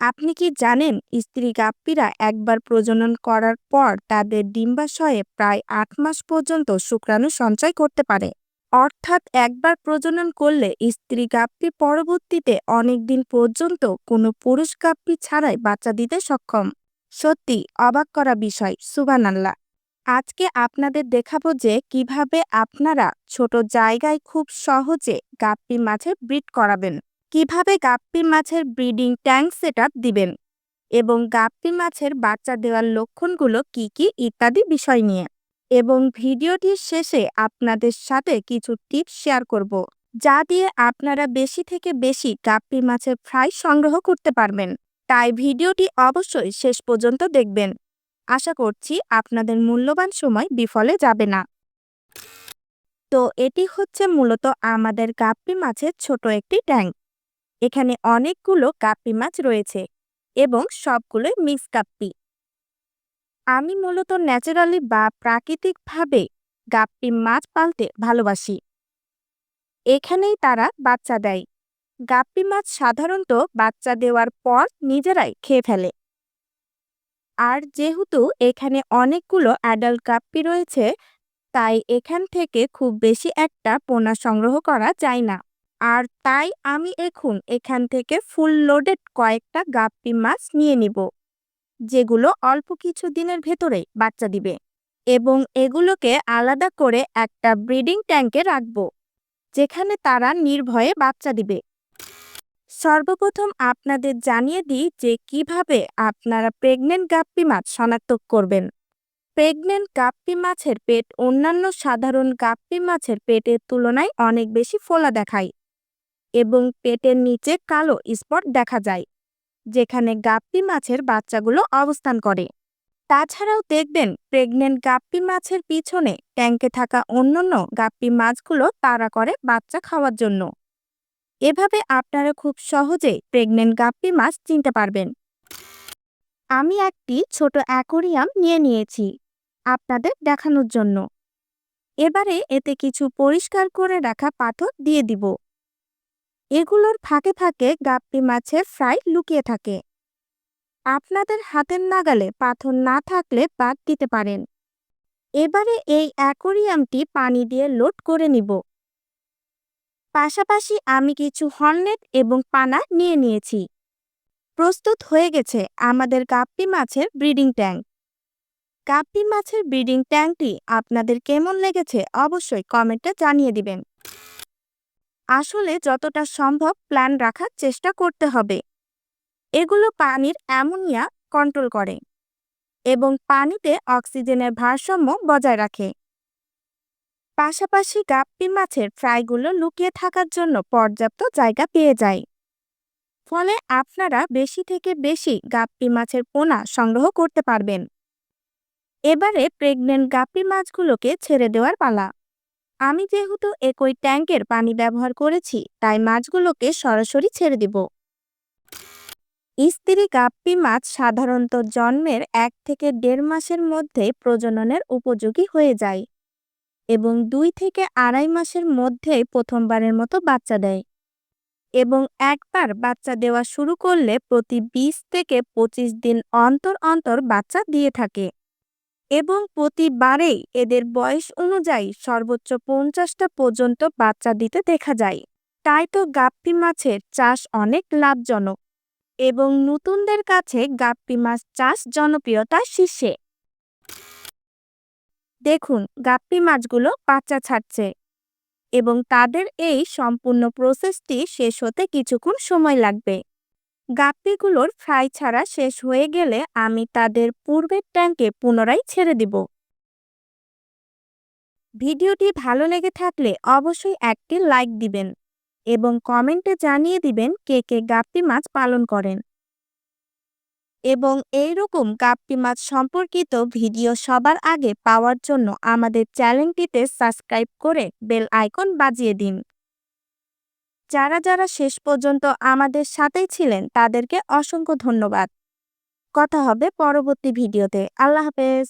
আপনি কি জানেন স্ত্রী গাপ্পিরা একবার প্রজনন করার পর তাদের ডিম্বাশয়ে প্রায় আট মাস পর্যন্ত শুক্রাণু সঞ্চয় করতে পারে? অর্থাৎ একবার প্রজনন করলে স্ত্রী গাপ্পি পরবর্তীতে অনেক দিন পর্যন্ত কোনো পুরুষ গাপ্পি ছাড়াই বাচ্চা দিতে সক্ষম। সত্যি, অবাক করা বিষয়। সুবান আল্লাহ আজকে আপনাদের দেখাবো যে কীভাবে আপনারা ছোট জায়গায় খুব সহজে গাপ্পি মাছের ব্রিড করাবেন। কীভাবে গাপ্পি মাছের ব্রিডিং ট্যাঙ্ক সেট দিবেন? এবং গাপ্পি মাছের বাচ্চা দেওয়ার লক্ষণগুলো কি কি ইত্যাদি বিষয় নিয়ে? এবং ভিডিওটির শেষে আপনাদের সাথে কিছু টিপস শেয়ার করব, যা দিয়ে আপনারা বেশি থেকে বেশি গাপ্পি মাছের ফ্রাই সংগ্রহ করতে পারবেন। তাই ভিডিওটি অবশ্যই শেষ পর্যন্ত দেখবেন। আশা করছি আপনাদের মূল্যবান সময় বিফলে যাবে না। তো এটি হচ্ছে মূলত আমাদের গাপ্পি মাছের ছোট একটি ট্যাঙ্ক এখানে অনেকগুলো গাপ্পি মাছ রয়েছে এবং সবগুলোই মিক্স গাপ্পি আমি মূলত ন্যাচারালি বা প্রাকৃতিকভাবে গাপ্পি মাছ পালতে ভালোবাসি। এখানেই তারা বাচ্চা দেয়। গাপ্পি মাছ সাধারণত বাচ্চা দেওয়ার পর নিজেরাই খেয়ে ফেলে। আর যেহেতু এখানে অনেকগুলো অ্যাডাল্ট গাপ্পি রয়েছে, তাই এখান থেকে খুব বেশি একটা পোনা সংগ্রহ করা যায় না। আর তাই আমি এখন এখান থেকে ফুল লোডেড কয়েকটা গাপ্পি মাছ নিয়ে নিব, যেগুলো অল্প কিছু দিনের ভেতরেই বাচ্চা দিবে এবং এগুলোকে আলাদা করে একটা ব্রিডিং ট্যাঙ্কে রাখব, যেখানে তারা নির্ভয়ে বাচ্চা দিবে। সর্বপ্রথম আপনাদের জানিয়ে দিই যে কীভাবে আপনারা প্রেগনেন্ট গাপ্পি মাছ শনাক্ত করবেন। প্রেগনেন্ট গাপ্পি মাছের পেট অন্যান্য সাধারণ গাপ্পি মাছের পেটের তুলনায় অনেক বেশি ফোলা দেখায়। এবং পেটের নিচে কালো স্পট দেখা যায়, যেখানে গাপ্পি মাছের বাচ্চাগুলো অবস্থান করে। তাছাড়াও দেখবেন, প্রেগনেন্ট গাপ্পি মাছের পিছনে ট্যাঙ্কে থাকা অন্যান্য গাপ্পি মাছগুলো তাড়া করে বাচ্চা খাওয়ার জন্য। এভাবে আপনারা খুব সহজেই প্রেগনেন্ট গাপ্পি মাছ চিনতে পারবেন। আমি একটি ছোট অ্যাকোরিয়াম নিয়ে নিয়েছি আপনাদের দেখানোর জন্য। এবারে এতে কিছু পরিষ্কার করে রাখা পাথর দিয়ে দিব। এগুলোর ফাঁকে ফাঁকে গাপ্পি মাছের ফ্রাই লুকিয়ে থাকে। আপনাদের হাতের নাগালে পাথর না থাকলে বাদ দিতে পারেন। এবারে এই অ্যাকোরিয়ামটি পানি দিয়ে লোড করে নিব। পাশাপাশি আমি কিছু হর্নেট এবং পানা নিয়ে নিয়েছি। প্রস্তুত হয়ে গেছে আমাদের গাপ্পি মাছের ব্রিডিং ট্যাঙ্ক। গাপ্পি মাছের ব্রিডিং ট্যাঙ্কটি আপনাদের কেমন লেগেছে অবশ্যই কমেন্টে জানিয়ে দিবেন। আসলে যতটা সম্ভব প্ল্যান রাখার চেষ্টা করতে হবে। এগুলো পানির অ্যামোনিয়া কন্ট্রোল করে এবং পানিতে অক্সিজেনের ভারসাম্য বজায় রাখে। পাশাপাশি গাপ্পি মাছের ফ্রাইগুলো লুকিয়ে থাকার জন্য পর্যাপ্ত জায়গা পেয়ে যায়। ফলে আপনারা বেশি থেকে বেশি গাপ্পি মাছের পোনা সংগ্রহ করতে পারবেন। এবারে প্রেগনেন্ট গাপ্পি মাছগুলোকে ছেড়ে দেওয়ার পালা। আমি যেহেতু একই ট্যাঙ্কের পানি ব্যবহার করেছি, তাই মাছগুলোকে সরাসরি ছেড়ে দিব। স্ত্রী গাপ্পি মাছ সাধারণত জন্মের এক থেকে দেড় মাসের মধ্যে প্রজননের উপযোগী হয়ে যায় এবং দুই থেকে আড়াই মাসের মধ্যে প্রথমবারের মতো বাচ্চা দেয় এবং একবার বাচ্চা দেওয়া শুরু করলে প্রতি বিশ থেকে পঁচিশ দিন অন্তর অন্তর বাচ্চা দিয়ে থাকে। এবং প্রতিবারেই এদের বয়স অনুযায়ী সর্বোচ্চ পঞ্চাশটা পর্যন্ত বাচ্চা দিতে দেখা যায়। তাই তো গাপ্পি মাছের চাষ অনেক লাভজনক এবং নতুনদের কাছে গাপ্পি মাছ চাষ জনপ্রিয়তার শীর্ষে। দেখুন, গাপ্পি মাছগুলো বাচ্চা ছাড়ছে এবং তাদের এই সম্পূর্ণ প্রসেসটি শেষ হতে কিছুক্ষণ সময় লাগবে। গাপ্পিগুলোর ফ্রাই ছাড়া শেষ হয়ে গেলে আমি তাদের পূর্বের ট্যাঙ্কে পুনরায় ছেড়ে দিব। ভিডিওটি ভালো লেগে থাকলে অবশ্যই একটি লাইক দিবেন এবং কমেন্টে জানিয়ে দিবেন কে কে গাপ্পি মাছ পালন করেন। এবং এই রকম গাপ্পি মাছ সম্পর্কিত ভিডিও সবার আগে পাওয়ার জন্য আমাদের চ্যানেলটিতে সাবস্ক্রাইব করে বেল আইকন বাজিয়ে দিন। যারা যারা শেষ পর্যন্ত আমাদের সাথেই ছিলেন, তাদেরকে অসংখ্য ধন্যবাদ। কথা হবে পরবর্তী ভিডিওতে। আল্লাহ হাফেজ।